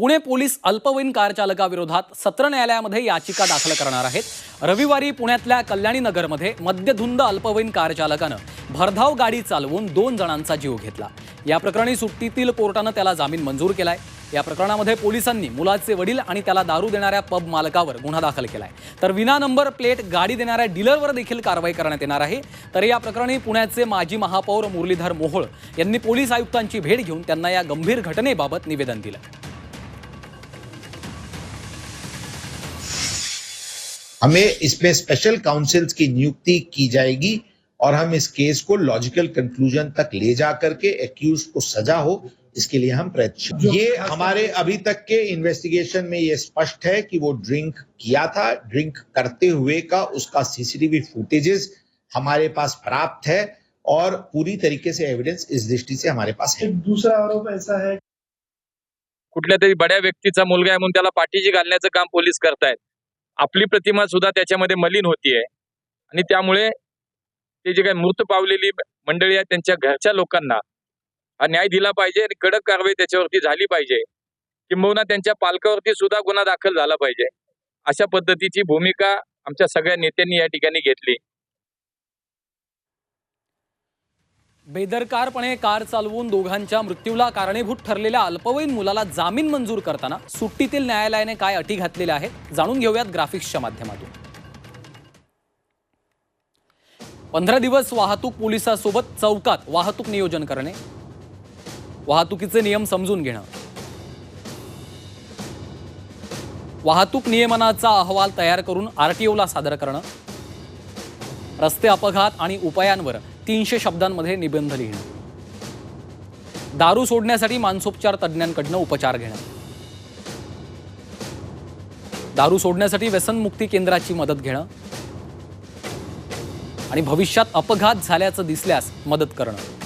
Pune police अल्पवयीन car चालकाविरोधात सत्र न्यायालयामध्ये याचिका दाखल करणार आहेत. रविवारी पुण्यातल्या कल्याणी नगरमध्ये मद्यधुंद अल्पवयीन कार चालकानं भरधाव गाडी चालवून दोन जणांचा जीव घेतला. या प्रकरणी सुट्टीतील कोर्टानं त्याला जामीन मंजूर केलाय. या प्रकरणामध्ये पोलिसांनी मुलाचे वडील आणि त्याला दारू देणाऱ्या पब मालकावर गुन्हा दाखल केलाय. तर विना नंबर प्लेट गाडी देणाऱ्या डीलरवर देखील कारवाई करण्यात येणार आहे. तर या प्रकरणी पुण्याचे माजी महापौर मुरलीधर मोहोळ यांनी पोलीस आयुक्तांची भेट घेऊन त्यांना या गंभीर घटनेबाबत निवेदन दिलं. हमें इसमें स्पेशल काउंसिल्स की नियुक्ति की जाएगी और हम इस केस को लॉजिकल कंक्लूजन तक ले जा करके एक्यूज को सजा हो इसके लिए हम प्रयत्न ये हमारे अभी तक के इन्वेस्टिगेशन में ये स्पष्ट है कि वो ड्रिंक किया था ड्रिंक करते हुए का उसका सीसीटीवी फुटेजेस हमारे पास प्राप्त है और पूरी तरीके से एविडेंस इस दृष्टि से हमारे पास है। दूसरा आरोप ऐसा है कुठल्या तरी बड्या व्यक्तीचा मुलगा आहे म्हणून त्याला पाठीशी घालण्याचं काम पोलीस करतायत. आपली प्रतिमा सुद्धा त्याच्यामध्ये मलिन होतीये. आणि त्यामुळे ते जे काही मृत पावलेली मंडळी आहेत त्यांच्या घरच्या लोकांना हा न्याय दिला पाहिजे आणि कडक कारवाई त्याच्यावरती झाली पाहिजे. किंबहुना त्यांच्या पालकावरती सुद्धा गुन्हा दाखल झाला पाहिजे. अशा पद्धतीची भूमिका आमच्या सगळ्या नेत्यांनी या ठिकाणी घेतली. बेदरकारपणे कार चालवून दोघांच्या मृत्यूला कारणीभूत ठरलेल्या अल्पवयीन मुलाला जामीन मंजूर करताना सुट्टीतील न्यायालयाने काय अटी घातलेल्या आहेत जाणून घेऊयात ग्राफिक्सच्या माध्यमातून. पंधरा दिवस वाहतूक पोलिसासोबत चौकात वाहतूक नियोजन करणे. वाहतुकीचे नियम समजून घेणं. वाहतूक नियमनाचा अहवाल तयार करून आरटीओला सादर करणं. रस्ते अपघात आणि उपायांवर तीनशे शब्दांमध्ये निबंध लिहिणं. दारू सोडण्यासाठी मानसोपचार तज्ज्ञांकडनं उपचार घेणं. दारू सोडण्यासाठी व्यसनमुक्ती केंद्राची मदत घेणं. आणि भविष्यात अपघात झाल्याचं दिसल्यास मदत करणं.